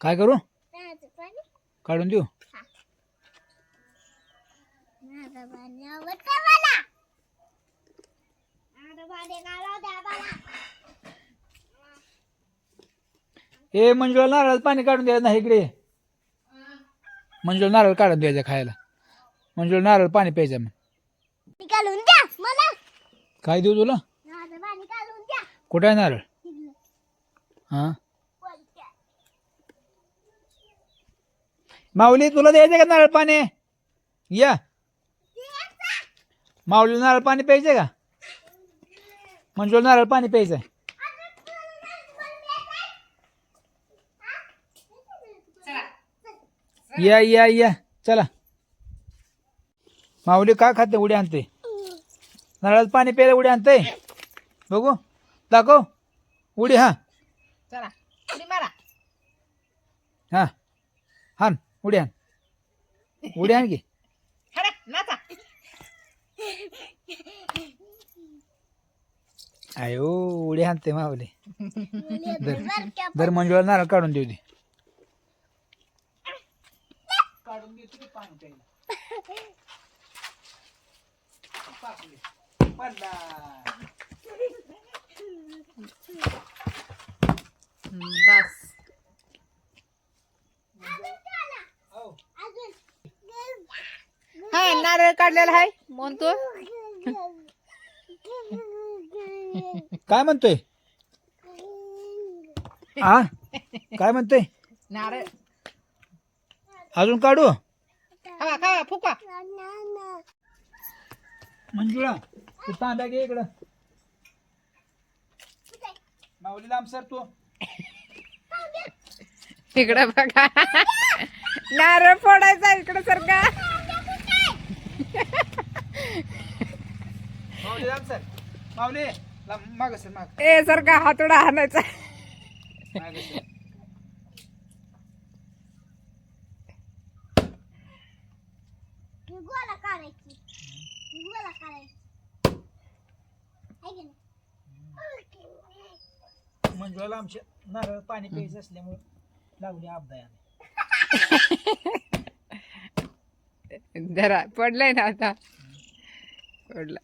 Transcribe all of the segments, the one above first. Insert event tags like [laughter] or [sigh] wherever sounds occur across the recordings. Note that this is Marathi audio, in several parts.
काय करू? काढून देऊ? ए मंजुळा नारळ पाणी काढून द्यायचं नाही इकडे. मंजुळा नारळ काढून द्यायचं खायला. मंजुळा नारळ पाणी प्यायचं मग काय देऊ तुला नळाचं पाणी काढून द्या कुठं आहे नारळ? हा? हां माऊली तुला द्यायचं का नारळ पाणी? या. माऊली नारळ पाणी प्यायचं का? म्हणजे नारळ पाणी प्यायचं आहे या या या. चला. माऊली काय खाते उडी आणते? नारळात पाणी प्यायला उडी आणते? बघू. दाखव. उडी हा. चला उडी मारा. हा. हान उडी आण उडी आण की. खडा नाचा. आयो उडी आणते माऊली मुली बारक्या दर मंजुळा नारळ काढून देऊ दे. काढून देतो की पाणी प्यायला. पडला. बस. हो. हा नारळ काढलेला आहे म्हणतो काय म्हणतोय? आ? काय म्हणतोय? नारळ. अजून काढू? खावा खावा फुका मंजुळा तू घे इकडं. माऊली लांब सर तू. इकडं बघा. नारळ फोडायचा इकडं सारखा. माऊली लांब सर. माऊली लांब माग सर माग. ए सारखा हातोडा आणायचा. मागं सर. गोला काढायची. गोला की नाही? मंजुळाला आमच्या नारळ पाणी प्यायचं असल्यामुळे लावली अपदायाने [laughs] जरा पडलंय ना आता पडला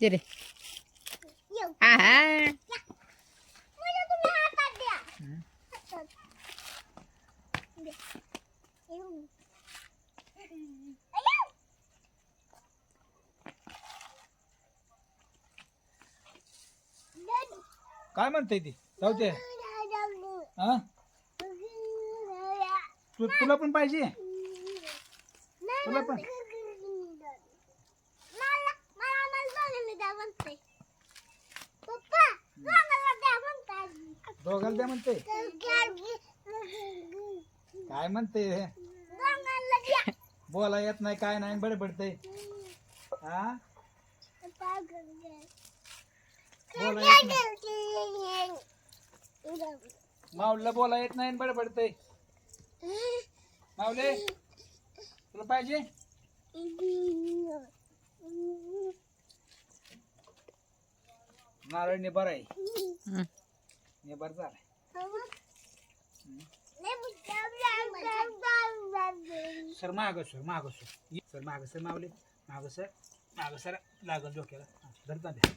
ये रे येऊ. आहा. मला तुम्ही हातात द्या. हातात. द्या. येऊ. काय म्हणते ती? जाऊ दे. हा? तू तुला पण पाहिजे? तुला पण? द्या म्हणते दोघाला द्या म्हणते काय म्हणते बोला येत नाही काय नाही बडबडते हा? बोला येत नाही. माऊलीला बोला येत नाही बडबडते माऊले तुला पाहिजे? नारळ निबार आहे. हम्म. निबार झालाय. सर माग सर माग सर. सर माग सर माऊले. माग सर माग सर. लागल डोक्याला. धरता द्या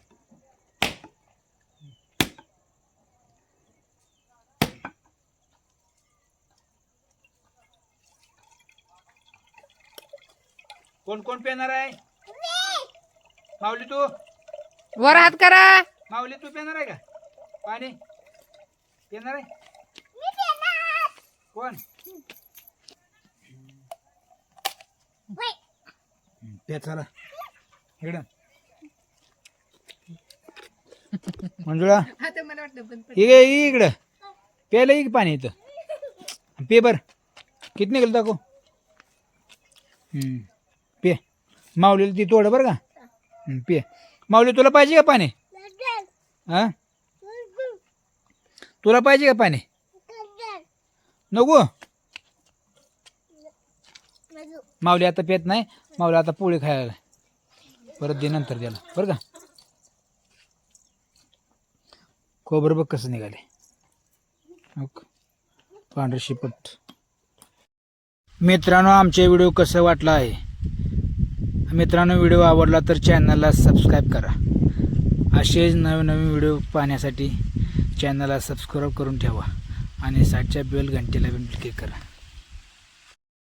कोण कोण पेणार आहे? माऊली तू? वर हात करा. माऊली तू पेणार आहे का? पाणी? पेणार आहे? कोण? चला. इकडं. मंजुळा. आता मला बंद ये इकडं. प्यायला ये की पाणी इथं. पे बर. किती निघेल दाखव. हम्म, पे. माऊलीला ती तोड बरं का? हम्म, पे. माऊली तुला पाहिजे का पाणी? हा? तुला पाहिजे का पाणी? नको? माऊली आता पेत नाही. माऊली आता पोळी खायला. परत दे नंतर द्याला बरं का? खोबर बघ कसं निघाले ओके. पांढरं शिपट. मित्रांनो आमचे व्हिडिओ कसं वाटला आहे? मित्रांनो व्हिडिओ आवडला तर चॅनलला सबस्क्राईब करा. असेच नवनवीन व्हिडिओ पाहण्यासाठी चॅनलला सबस्क्राईब करून ठेवा आणि साठच्या बेल घंटेला पण क्लिक करा.